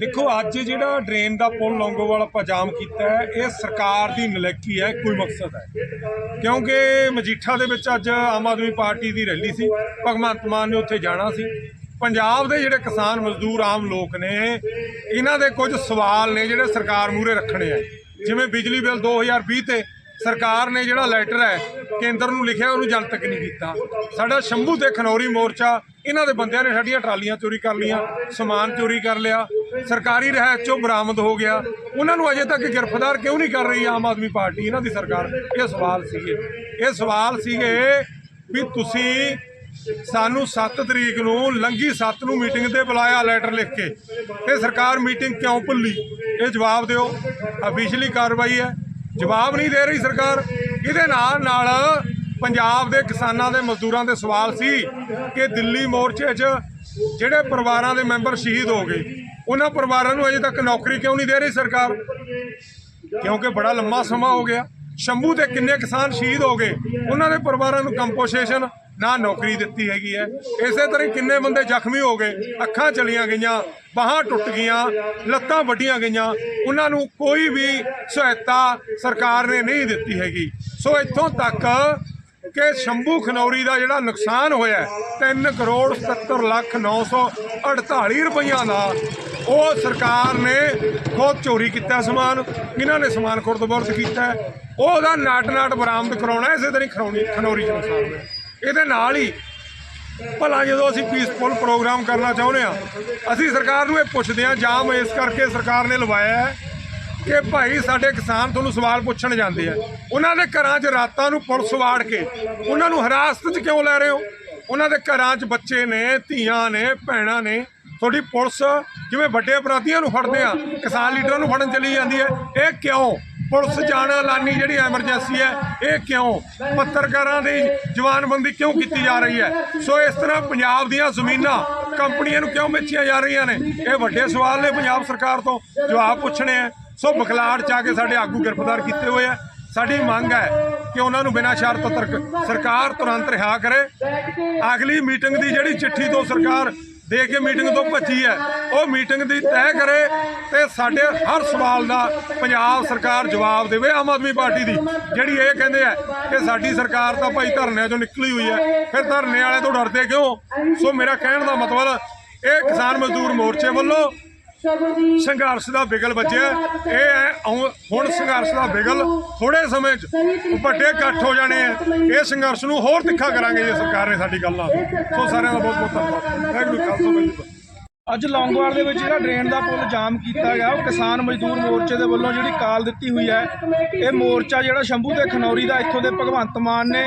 ਦੇਖੋ, ਅੱਜ ਜਿਹੜਾ ਡਰੇਨ ਦਾ ਪੁਲ ਲੌਂਗੋਵਾਲ ਆਪਾਂ ਜਾਮ ਕੀਤਾ ਹੈ, ਇਹ ਸਰਕਾਰ ਦੀ ਨਲੇਕੀ ਹੈ, ਕੋਈ ਮਕਸਦ ਹੈ। ਕਿਉਂਕਿ ਮਜੀਠਾ ਦੇ ਵਿੱਚ ਅੱਜ ਆਮ ਆਦਮੀ ਪਾਰਟੀ ਦੀ ਰੈਲੀ ਸੀ, ਭਗਵੰਤ ਮਾਨ ਨੇ ਉੱਥੇ ਜਾਣਾ ਸੀ। ਪੰਜਾਬ ਦੇ ਜਿਹੜੇ ਕਿਸਾਨ ਮਜ਼ਦੂਰ ਆਮ ਲੋਕ ਨੇ, ਇਹਨਾਂ ਦੇ ਕੁਝ ਸਵਾਲ ਨੇ ਜਿਹੜੇ ਸਰਕਾਰ ਮੂਹਰੇ ਰੱਖਣੇ ਆ। ਜਿਵੇਂ ਬਿਜਲੀ ਬਿੱਲ 2020 ਤੇ ਸਰਕਾਰ ਨੇ ਜਿਹੜਾ ਲੈਟਰ ਹੈ, ਕੇਂਦਰ ਨੂੰ ਲਿਖਿਆ, ਉਹਨੂੰ ਜਨਤਕ ਨਹੀਂ ਕੀਤਾ। ਸਾਡਾ ਸ਼ੰਭੂ ਤੇ ਖਨੌਰੀ ਮੋਰਚਾ, ਇਹਨਾਂ ਦੇ ਬੰਦਿਆਂ ਨੇ ਸਾਡੀਆਂ ਟਰਾਲੀਆਂ ਚੋਰੀ ਕਰ ਲੀਆਂ ਸਮਾਨ ਚੋਰੀ ਕਰ ਲਿਆ। ਸਰਕਾਰੀ ਰਹਿਤ ਚੋਂ ਬਰਾਮਦ ਹੋ ਗਿਆ। ਉਹਨਾਂ ਨੂੰ ਅਜੇ ਤੱਕ ਗ੍ਰਿਫਤਾਰ ਕਿਉਂ ਨਹੀਂ ਕਰ ਰਹੀ ਆਮ ਆਦਮੀ ਪਾਰਟੀ? ਇਹਨਾਂ ਦੀ ਸਰਕਾਰ। ਇਹ ਸਵਾਲ ਸੀਗੇ। ਇਹ ਸਵਾਲ ਸੀਗੇ ਵੀ ਤੁਸੀਂ ਸਾਨੂੰ 7 ਤਰੀਕ ਨੂੰ ਲੰਗੀ 7 ਨੂੰ ਮੀਟਿੰਗ ਤੇ ਬੁਲਾਇਆ ਲੈਟਰ ਲਿਖ ਕੇ। ਤੇ ਸਰਕਾਰ ਮੀਟਿੰਗ ਕਿਉਂ ਭੁੱਲੀ? ਇਹ ਜਵਾਬ ਦਿਓ। ਅਫੀਸ਼ੀਅਲੀ ਕਾਰਵਾਈ ਹੈ। ਜਵਾਬ ਨਹੀਂ ਦੇ ਰਹੀ ਸਰਕਾਰ। ਇਹਦੇ ਨਾਲ ਨਾਲ ਪੰਜਾਬ ਦੇ ਕਿਸਾਨਾਂ ਦੇ ਮਜ਼ਦੂਰਾਂ ਦੇ ਸਵਾਲ ਸੀ ਕਿ ਦਿੱਲੀ ਮੋਰਚੇ 'ਚ ਜਿਹੜੇ ਪਰਿਵਾਰਾਂ ਦੇ ਮੈਂਬਰ ਸ਼ਹੀਦ ਹੋ ਗਏ ਉਹਨਾਂ ਪਰਿਵਾਰਾਂ ਨੂੰ ਅਜੇ ਤੱਕ ਨੌਕਰੀ ਕਿਉਂ ਨਹੀਂ ਦੇ ਰਹੀ ਸਰਕਾਰ? ਕਿਉਂਕਿ ਬੜਾ ਲੰਮਾ ਸਮਾਂ ਹੋ ਗਿਆ। ਸ਼ੰਭੂ 'ਤੇ ਕਿੰਨੇ ਕਿਸਾਨ ਸ਼ਹੀਦ ਹੋ ਗਏ? ਉਹਨਾਂ ਦੇ ਪਰਿਵਾਰਾਂ ਨੂੰ ਕੰਪੋਸੇਸ਼ਨ ਨਾ ਨੌਕਰੀ ਦਿੱਤੀ ਹੈਗੀ ਹੈ। ਇਸੇ ਤਰ੍ਹਾਂ ਹੀ ਕਿੰਨੇ ਬੰਦੇ ਜ਼ਖਮੀ ਹੋ ਗਏ? ਅੱਖਾਂ ਚਲੀਆਂ ਗਈਆਂ, ਬਾਹਾਂ ਟੁੱਟ ਗਈਆਂ, ਲੱਤਾਂ ਵੱਡੀਆਂ ਗਈਆਂ। ਉਹਨਾਂ ਨੂੰ ਕੋਈ ਵੀ ਸਹਾਇਤਾ ਸਰਕਾਰ ਨੇ ਨਹੀਂ ਦਿੱਤੀ ਹੈਗੀ। ਸੋ ਇੱਥੋਂ ਤੱਕ ਕਿ ਸ਼ੰਭੂ ਖਨੌਰੀ ਦਾ ਜਿਹੜਾ ਨੁਕਸਾਨ ਹੋਇਆ 3 ਕਰੋੜ 70 ਲੱਖ 948 ਰੁਪਈਆ ਦਾ ਉਹ ਸਰਕਾਰ ਨੇ ਖੁਦ ਚੋਰੀ ਕੀਤਾ ਸਮਾਨ, ਇਹਨਾਂ ਨੇ ਸਮਾਨ ਖੁਰਦ-ਬੁਰਦ ਕੀਤਾ। ਹੈ। ਉਹਦਾ ਨਾਟ-ਨਾਟ ਬਰਾਮਦ ਕਰਾਉਣਾ, ਇਸੇ ਤਰ੍ਹਾਂ ਹੀ ਖਨੌਰੀ ਖਨੌਰੀ ਚ ਇਹਦੇ ਨਾਲ ਹੀ ਭਲਾ ਜਦੋਂ ਅਸੀਂ ਪੀਸਫੁਲ ਪ੍ਰੋਗਰਾਮ ਕਰਨਾ ਚਾਹੁੰਦੇ ਆ ਅਸੀਂ ਸਰਕਾਰ ਨੂੰ ਇਹ ਪੁੱਛਦੇ ਆ ਜਾਮ ਇਸ ਕਰਕੇ ਸਰਕਾਰ ਨੇ ਲਵਾਇਆ ਹੈ ਕਿ ਭਾਈ ਸਾਡੇ ਕਿਸਾਨ ਤੁਹਾਨੂੰ ਸਵਾਲ ਪੁੱਛਣ ਜਾਂਦੇ ਆ। ਉਹਨਾਂ ਦੇ ਘਰਾਂ 'ਚ ਰਾਤਾਂ ਨੂੰ ਪੁਲਿਸ ਵਾੜ ਕੇ ਉਹਨਾਂ ਨੂੰ ਹਿਰਾਸਤ 'ਚ ਕਿਉਂ ਲੈ ਰਹੇ ਹੋ? ਉਹਨਾਂ ਦੇ ਘਰਾਂ 'ਚ ਬੱਚੇ ਨੇ, ਧੀਆਂ ਨੇ, ਭੈਣਾਂ ਨੇ ਤੁਹਾਡੀ ਪੁਲਿਸ ਜਿਵੇਂ ਵੱਡੇ ਅਪਰਾਧੀਆਂ ਨੂੰ ਫੜਦੇ ਆ, ਕਿਸਾਨ ਲੀਡਰਾਂ ਨੂੰ ਫੜਨ ਚਲੀ ਜਾਂਦੀ ਹੈ, ਇਹ ਕਿਉਂ? ਪੁਲਿਸ ਜਾਣ ਐਲਾਨੀ ਜਿਹੜੀ ਐਮਰਜੈਂਸੀ ਹੈ, ਇਹ ਕਿਉਂ? ਪੱਤਰਕਾਰਾਂ ਦੀ ਜਵਾਨਬੰਦੀ ਕਿਉਂ ਕੀਤੀ ਜਾ ਰਹੀ ਹੈ? ਸੋ ਇਸ ਤਰ੍ਹਾਂ ਪੰਜਾਬ ਦੀਆਂ ਜ਼ਮੀਨਾਂ ਕੰਪਨੀਆਂ ਨੂੰ ਕਿਉਂ ਵੇਚੀਆਂ ਜਾ ਰਹੀਆਂ ਨੇ? ਇਹ ਵੱਡੇ ਸਵਾਲ ਨੇ ਪੰਜਾਬ ਸਰਕਾਰ ਤੋਂ, ਜਵਾਬ ਪੁੱਛਣੇ ਆ। ਸੋ ਬਖਲਾੜ ਚ ਆ ਕੇ ਸਾਡੇ ਆਗੂ ਗ੍ਰਿਫਤਾਰ ਕੀਤੇ ਹੋਏ ਆ। ਸਾਡੀ ਮੰਗ ਹੈ ਕਿ ਉਹਨਾਂ ਨੂੰ ਬਿਨਾਂ ਸ਼ਰਤ ਤਰਕ ਸਰਕਾਰ ਤੁਰੰਤ ਰਿਹਾ ਕਰੇ। ਅਗਲੀ ਮੀਟਿੰਗ ਦੀ ਜਿਹੜੀ ਚਿੱਠੀ ਤੋਂ ਸਰਕਾਰ ਦੇ ਕੇ ਮੀਟਿੰਗ ਤੋਂ ਭੱਜੀ ਹੈ। ਉਹ ਮੀਟਿੰਗ ਦੀ ਤੈਅ ਕਰੇ ਤੇ ਸਾਡੇ ਹਰ ਸਵਾਲ ਦਾ ਪੰਜਾਬ ਸਰਕਾਰ ਜਵਾਬ ਦੇਵੇ ਆਮ ਆਦਮੀ ਪਾਰਟੀ ਦੀ, ਜਿਹੜੀ ਇਹ ਕਹਿੰਦੇ ਆ ਕਿ ਸਾਡੀ ਸਰਕਾਰ ਤਾਂ ਭਾਈ ਧਰਨਿਆਂ ਚੋਂ ਨਿਕਲੀ ਹੋਈ ਹੈ। ਫਿਰ ਧਰਨੇ ਵਾਲੇ ਤੋਂ ਡਰਦੇ ਕਿਉਂ? ਸੋ ਮੇਰਾ ਕਹਿਣ ਦਾ ਮਤਲਬ, ਇਹ ਕਿਸਾਨ ਮਜ਼ਦੂਰ ਮੋਰਚੇ ਵੱਲੋਂ ਸੰਘਰਸ਼ ਦਾ ਬਿਗਲ ਵੱਜਿਆ। ਇਹ ਹੈ, ਆਉਂ- ਹੁਣ ਸੰਘਰਸ਼ ਦਾ ਬਿਗਲ ਥੋੜੇ ਸਮੇਂ 'ਚ ਵੱਡੇ ਇਕੱਠ ਹੋ ਜਾਣੇ ਆ। ਇਹ ਸੰਘਰਸ਼ ਨੂੰ ਹੋਰ ਤਿੱਖਾ ਕਰਾਂਗੇ ਜੇ ਸਰਕਾਰ ਨੇ ਸਾਡੀ ਗੱਲ ਨਾਲ ਸੋ ਸਾਰਿਆਂ ਦਾ ਬਹੁਤ ਬਹੁਤ ਧੰਨਵਾਦ। ਵਾਹਿਗੁਰੂ ਜੀ ਖਾਲਸਾ ਵਾਹਿਗੁਰੂ ਜੀ ਕੀ ਫਤਿਹ। ਅੱਜ ਲੌਂਗੋਵਾਲ ਦੇ ਵਿੱਚ ਜਿਹੜਾ ਡਰੇਨ ਦਾ ਪੁਲ ਜਾਮ ਕੀਤਾ ਗਿਆ, ਉਹ ਕਿਸਾਨ ਮਜ਼ਦੂਰ ਮੋਰਚੇ ਦੇ ਵੱਲੋਂ ਜਿਹੜੀ ਕਾਲ ਦਿੱਤੀ ਹੋਈ ਹੈ, ਇਹ ਮੋਰਚਾ ਜਿਹੜਾ ਸ਼ੰਭੂ ਤੇ ਖਨੌਰੀ ਦਾ ਇੱਥੋਂ ਦੇ ਭਗਵੰਤ ਮਾਨ ਨੇ,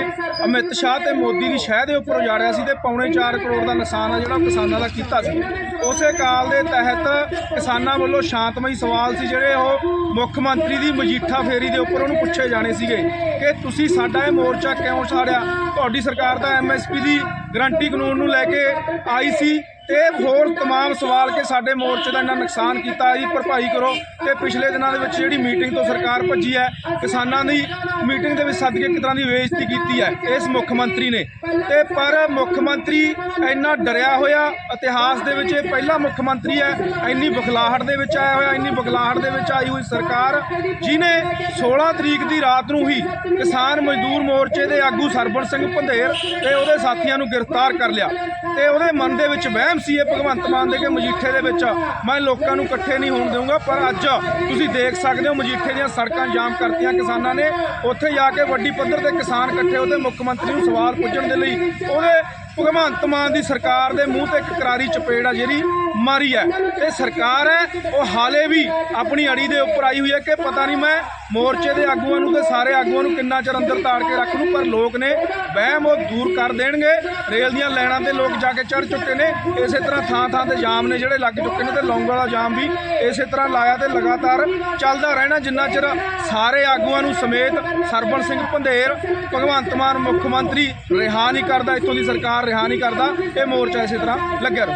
ਅਮਿਤ ਸ਼ਾਹ ਤੇ ਮੋਦੀ ਦੀ ਸ਼ਹਿ ਦੇ ਉੱਪਰ ਉਜਾੜਿਆ ਸੀ ਤੇ ਪੌਣੇ 4 ਕਰੋੜ ਦਾ ਨੁਕਸਾਨ ਆ ਜਿਹੜਾ ਕਿਸਾਨਾਂ ਦਾ ਕੀਤਾ ਸੀ। ਉਸੇ ਕਾਲ ਦੇ ਤਹਿਤ ਕਿਸਾਨਾਂ ਵੱਲੋਂ ਸ਼ਾਂਤਮਈ ਸਵਾਲ ਸੀ ਜਿਹੜੇ ਉਹ ਮੁੱਖ ਮੰਤਰੀ ਦੀ ਮਜੀਠਾ ਫੇਰੀ ਦੇ ਉੱਪਰ ਉਹਨੂੰ ਪੁੱਛੇ ਜਾਣੇ ਸੀਗੇ ਕਿ ਤੁਸੀਂ ਸਾਡਾ ਇਹ ਮੋਰਚਾ ਕਿਉਂ ਸਾੜਿਆ ਤੁਹਾਡੀ ਸਰਕਾਰ ਤਾਂ ਐਮਐਸਪੀ ਦੀ ਗਰੰਟੀ ਕਾਨੂੰਨ ਨੂੰ ਲੈ ਕੇ ਆਈ ਸੀ। ਤੇ ਹੋਰ तमाम ਸਵਾਲ ਕਿ ਸਾਡੇ ਮੋਰਚੇ ਦਾ ਇੰਨਾ ਨੁਕਸਾਨ ਕੀਤਾ ਜੀ ਭਰਪਾਈ ਕਰੋ ਤੇ ਪਿਛਲੇ ਦਿਨਾਂ ਦੇ ਵਿੱਚ ਜਿਹੜੀ ਮੀਟਿੰਗ ਤੋਂ ਸਰਕਾਰ ਭੱਜੀ ਹੈ ਕਿਸਾਨਾਂ ਦੀ ਮੀਟਿੰਗ ਦੇ ਵਿੱਚ ਸੱਦ ਕੇ ਇੱਕ ਤਰ੍ਹਾਂ ਦੀ ਬੇਇੱਜ਼ਤੀ ਕੀਤੀ ਹੈ ਇਸ ਮੁੱਖ ਮੰਤਰੀ ਨੇ ਤੇ ਪਰ ਮੁੱਖ ਮੰਤਰੀ ਇੰਨਾ ਡਰਿਆ ਹੋਇਆ ਇਤਿਹਾਸ ਦੇ ਵਿੱਚ ਇਹ ਪਹਿਲਾ ਮੁੱਖ ਮੰਤਰੀ ਹੈ ਇੰਨੀ ਬਖਲਾਹਟ ਦੇ ਵਿੱਚ ਆਇਆ ਹੋਇਆ ਇੰਨੀ ਬਖਲਾਹਟ ਦੇ ਵਿੱਚ ਆਈ ਹੋਈ ਸਰਕਾਰ ਜਿਨੇ 16 ਤਰੀਕ ਦੀ ਰਾਤ ਨੂੰ ਹੀ ਕਿਸਾਨ ਮਜ਼ਦੂਰ ਮੋਰਚੇ ਦੇ ਆਗੂ ਸਰਬਣ ਸਿੰਘ ਪੰਧੇਰ ਤੇ ਉਹਦੇ ਸਾਥੀਆਂ ਨੂੰ ਗ੍ਰਿਫਤਾਰ ਕਰ ਲਿਆ ਤੇ ਉਹਦੇ ਮਨ ਦੇ ਵਿੱਚ ਵਹਿਮ ਸੀ ਇਹ ਭਗਵੰਤ ਮਾਨ ਦੇ ਕੇ ਮਜੀਠੇ ਦੇ ਵਿੱਚ ਮੈਂ ਲੋਕਾਂ ਨੂੰ ਇਕੱਠੇ ਨਹੀਂ ਹੋਣ ਦੇਵਾਂਗਾ, ਪਰ ਅੱਜ ਤੁਸੀਂ ਦੇਖ ਸਕਦੇ ਹੋ ਮਜੀਠੇ ਦੀਆਂ ਸੜਕਾਂ ਜਾਮ ਕਰਤੀਆਂ ਕਿਸਾਨਾਂ ਨੇ। ਉੱਥੇ ਜਾ ਕੇ ਵੱਡੀ ਪੱਧਰ ਤੇ ਕਿਸਾਨ ਇਕੱਠੇ ਉਹਦੇ ਮੁੱਖ ਮੰਤਰੀ ਨੂੰ ਸਵਾਲ ਪੁੱਛਣ ਦੇ ਲਈ ਉਹਦੇ ਭਗਵੰਤ ਮਾਨ ਦੀ ਸਰਕਾਰ ਦੇ ਮੂੰਹ ਤੇ ਇੱਕ ਕਰਾਰੀ ਚਪੇੜ ਆ ਜਿਹੜੀ ਮਾਰੀ ਹੈ। ਤੇ ਸਰਕਾਰ ਹੈ, ਉਹ ਹਾਲੇ ਵੀ ਆਪਣੀ ਅੜੀ ਦੇ ਉੱਪਰ ਆਈ ਹੋਈ ਹੈ ਕਿ ਪਤਾ ਨਹੀਂ ਮੈਂ ਮੋਰਚੇ ਦੇ ਆਗੂਆਂ ਨੂੰ ਤੇ ਸਾਰੇ ਆਗੂਆਂ ਨੂੰ ਕਿੰਨਾ ਚਿਰ ਅੰਦਰ ਤਾੜ ਕੇ ਰੱਖ ਲੂੰ ਪਰ ਲੋਕ ਨੇ ਵਹਿਮ ਉਹ ਦੂਰ ਕਰ ਦੇਣਗੇ। ਰੇਲ ਦੀਆਂ ਲਾਈਨਾਂ ਤੇ ਲੋਕ ਜਾ ਕੇ ਚੜ ਚੁੱਕੇ ਨੇ। ਇਸੇ ਤਰ੍ਹਾਂ ਥਾਂ ਥਾਂ ਤੇ ਜਾਮ ਨੇ ਜਿਹੜੇ ਲੱਗ ਚੁੱਕੇ ਨੇ ਤੇ ਲੌਂਗ ਵਾਲਾ ਜਾਮ ਵੀ ਇਸੇ ਤਰ੍ਹਾਂ ਲਾਇਆ ਤੇ ਲਗਾਤਾਰ ਚੱਲਦਾ ਰਹਿਣਾ। ਜਿੰਨਾ ਚਿਰ ਸਾਰੇ ਆਗੂਆਂ ਨੂੰ ਸਮੇਤ ਸਰਬਣ ਸਿੰਘ ਪੰਧੇਰ, ਭਗਵੰਤ ਮਾਨ ਮੁੱਖ ਮੰਤਰੀ, ਰਿਹਾ ਨਹੀਂ ਕਰਦਾ, ਇੱਥੋਂ ਦੀ ਸਰਕਾਰ ਰਿਹਾ ਨਹੀਂ ਕਰਦਾ, ਇਹ ਮੋਰਚਾ ਇਸੇ ਤਰ੍ਹਾਂ ਲੱਗਿਆ ਰਹੂ